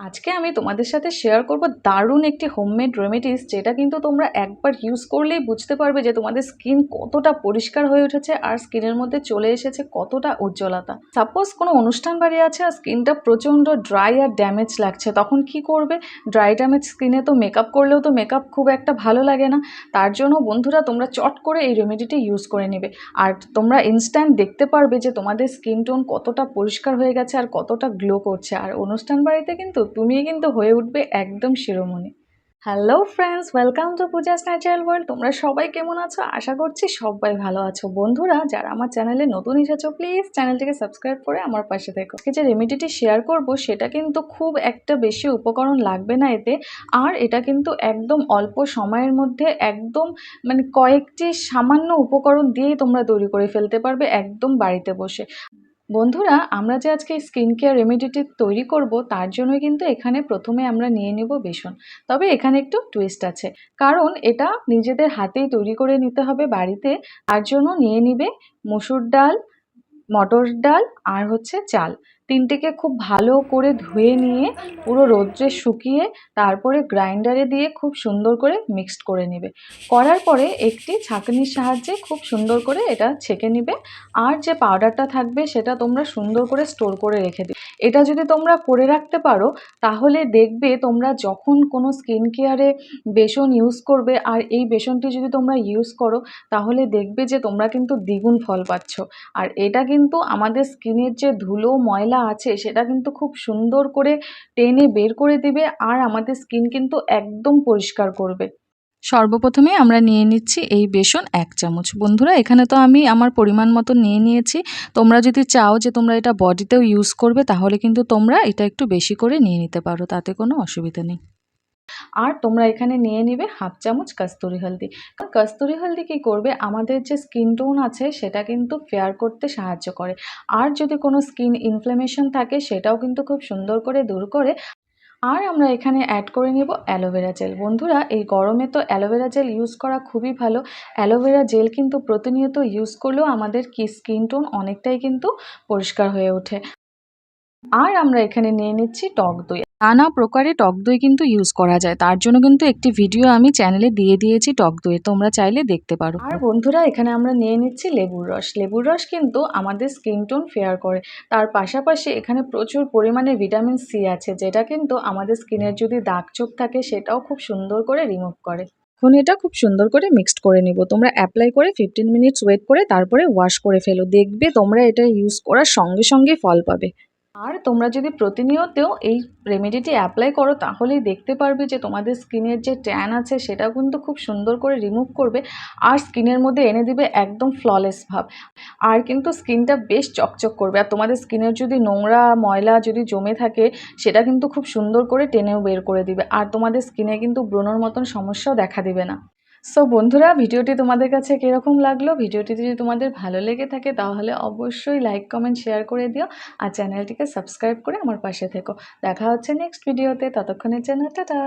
আজকে আমি তোমাদের সাথে শেয়ার করব দারুণ একটি হোমমেড রেমেডিস যেটা কিন্তু তোমরা একবার ইউজ করলেই বুঝতে পারবে যে তোমাদের স্কিন কতটা পরিষ্কার হয়ে উঠেছে আর স্কিনের মধ্যে চলে এসেছে কতটা উজ্জ্বলতা। সাপোজ কোনো অনুষ্ঠান বাড়ি আছে আর স্কিনটা প্রচণ্ড ড্রাই আর ড্যামেজ লাগছে, তখন কি করবে? ড্রাই ড্যামেজ স্কিনে তো মেকআপ করলেও তো মেকআপ খুব একটা ভালো লাগে না। তার জন্য বন্ধুরা, তোমরা চট করে এই রেমেডিটি ইউজ করে নেবে। আর তোমরা ইনস্ট্যান্ট দেখতে পারবে যে তোমাদের স্কিন টোন কতটা পরিষ্কার হয়ে গেছে আর কতটা গ্লো করছে। আর অনুষ্ঠান বাড়িতে কিন্তু তুমি কিন্তু হয়ে উঠবে একদম শিরোমণি। Hello friends welcome to Puja's natural world তোমরা সবাই কেমন আছো? আশা করছি সবাই ভালো আছো। বন্ধুরা, যারা আমার চ্যানেলে নতুন এসেছ প্লিজ চ্যানেলটিকে সাবস্ক্রাইব করে আমার পাশে থেকো। আজকে যে রেমিডিটি শেয়ার করব, সেটা কিন্তু খুব একটা বেশি উপকরণ লাগবে না এতে। আর এটা কিন্তু একদম অল্প সময়ের মধ্যে একদম মানে কয়েকটি সামান্য উপকরণ দিয়েই তোমরা তৈরি করে ফেলতে পারবে একদম বাড়িতে বসে। বন্ধুরা, আমরা যে আজকে স্কিন কেয়ার রেমেডিটি তৈরি করব, তার জন্য কিন্তু এখানে প্রথমে আমরা নিয়ে নেব বেসন। তবে এখানে একটু টুইস্ট আছে। কারণ এটা নিজেদের হাতেই তৈরি করে নিতে হবে বাড়িতে। তার জন্য নিয়ে নিবে মসুর ডাল, মটর ডাল আর হচ্ছে চাল। তিনটেকে খুব ভালো করে ধুয়ে নিয়ে পুরো রোদ্রে শুকিয়ে তারপরে গ্রাইন্ডারে দিয়ে খুব সুন্দর করে মিক্সড করে নেবে। করার পরে একটি ছাঁকনির সাহায্যে খুব সুন্দর করে এটা ছেঁকে নিবে। আর যে পাউডারটা থাকবে সেটা তোমরা সুন্দর করে স্টোর করে রেখে দিবে। এটা যদি তোমরা করে রাখতে পারো, তাহলে দেখবে তোমরা যখন কোনো স্কিন কেয়ারে বেসন ইউজ করবে আর এই বেসনটি যদি তোমরা ইউজ করো, তাহলে দেখবে যে তোমরা কিন্তু দ্বিগুণ ফল পাচ্ছ। আর এটা কিন্তু আমাদের স্কিনের যে ধুলো, ময়লা আছে, সেটা কিন্তু খুব সুন্দর করে টেনে বের করে দিবে আর আমাদের স্কিন কিন্তু একদম পরিষ্কার করবে। সর্বপ্রথমে আমরা নিয়ে নিচ্ছি এই বেসন এক চামচ। বন্ধুরা, এখানে তো আমি আমার পরিমাণ মতো নিয়ে নিয়েছি। তোমরা যদি চাও যে তোমরা এটা বডিতেও ইউজ করবে, তাহলে কিন্তু তোমরা এটা একটু বেশি করে নিয়ে নিতে পারো, তাতে কোনো অসুবিধা নেই। আর তোমরা এখানে নিয়ে নিবে হাফ চামচ কস্তুরি হলদি। কারণ কস্তুরি হলদি কী করবে? আমাদের যে স্কিন টোন আছে সেটা কিন্তু ফেয়ার করতে সাহায্য করে। আর যদি কোনো স্কিন ইনফ্লেমেশন থাকে সেটাও কিন্তু খুব সুন্দর করে দূর করে। আর আমরা এখানে অ্যাড করে নেব অ্যালোভেরা জেল। বন্ধুরা, এই গরমে তো অ্যালোভেরা জেল ইউজ করা খুবই ভালো। অ্যালোভেরা জেল কিন্তু প্রতিনিয়ত ইউজ করলেও আমাদের কি স্কিন টোন অনেকটাই কিন্তু পরিষ্কার হয়ে ওঠে। আর আমরা এখানে নিয়ে নিচ্ছি টক দই। নানা প্রকারে টক দই কিন্তু ইউজ করা যায়। তার জন্য কিন্তু একটি ভিডিও আমি চ্যানেলে দিয়ে দিয়েছি টক দই। তোমরা চাইলে দেখতে পারো। আর বন্ধুরা এখানে আমরা নিয়ে নিচ্ছি লেবুর রস। লেবুর রস কিন্তু আমাদের স্কিন টোন ফেয়ার করে। তার পাশাপাশি এখানে প্রচুর পরিমাণে ভিটামিন সি আছে যেটা কিন্তু আমাদের স্কিনের যদি দাগ চোখ থাকে সেটাও খুব সুন্দর করে রিমুভ করে। এখন এটা খুব সুন্দর করে মিক্সড করে নিব। তোমরা অ্যাপ্লাই করে ফিফটিন মিনিটস ওয়েট করে তারপরে ওয়াশ করে ফেলো। দেখবে তোমরা এটা ইউজ করার সঙ্গে সঙ্গে ফল পাবে। আর তোমরা যদি প্রতিনিয়তেও এই রেমেডিটি অ্যাপ্লাই করো, তাহলেই দেখতে পারবে যে তোমাদের স্কিনের যে ট্যান আছে সেটাও কিন্তু খুব সুন্দর করে রিমুভ করবে আর স্কিনের মধ্যে এনে দিবে একদম ফ্ললেস ভাব। আর কিন্তু স্কিনটা বেশ চকচক করবে। আর তোমাদের স্কিনের যদি নোংরা, ময়লা যদি জমে থাকে, সেটা কিন্তু খুব সুন্দর করে টেনেও বের করে দিবে। আর তোমাদের স্কিনে কিন্তু ব্রণর মতন সমস্যাও দেখা দিবে না। সো বন্ধুরা, ভিডিওটি তোমাদের কাছে কীরকম লাগল? ভিডিওটি যদি তোমাদের ভালো লেগে থাকে, তাহলে অবশ্যই লাইক কমেন্ট শেয়ার করে দিও আর চ্যানেলটিকে সাবস্ক্রাইব করে আমার পাশে থেকো। দেখা হচ্ছে নেক্সট ভিডিওতে ততক্ষণের জন্য, টাটা!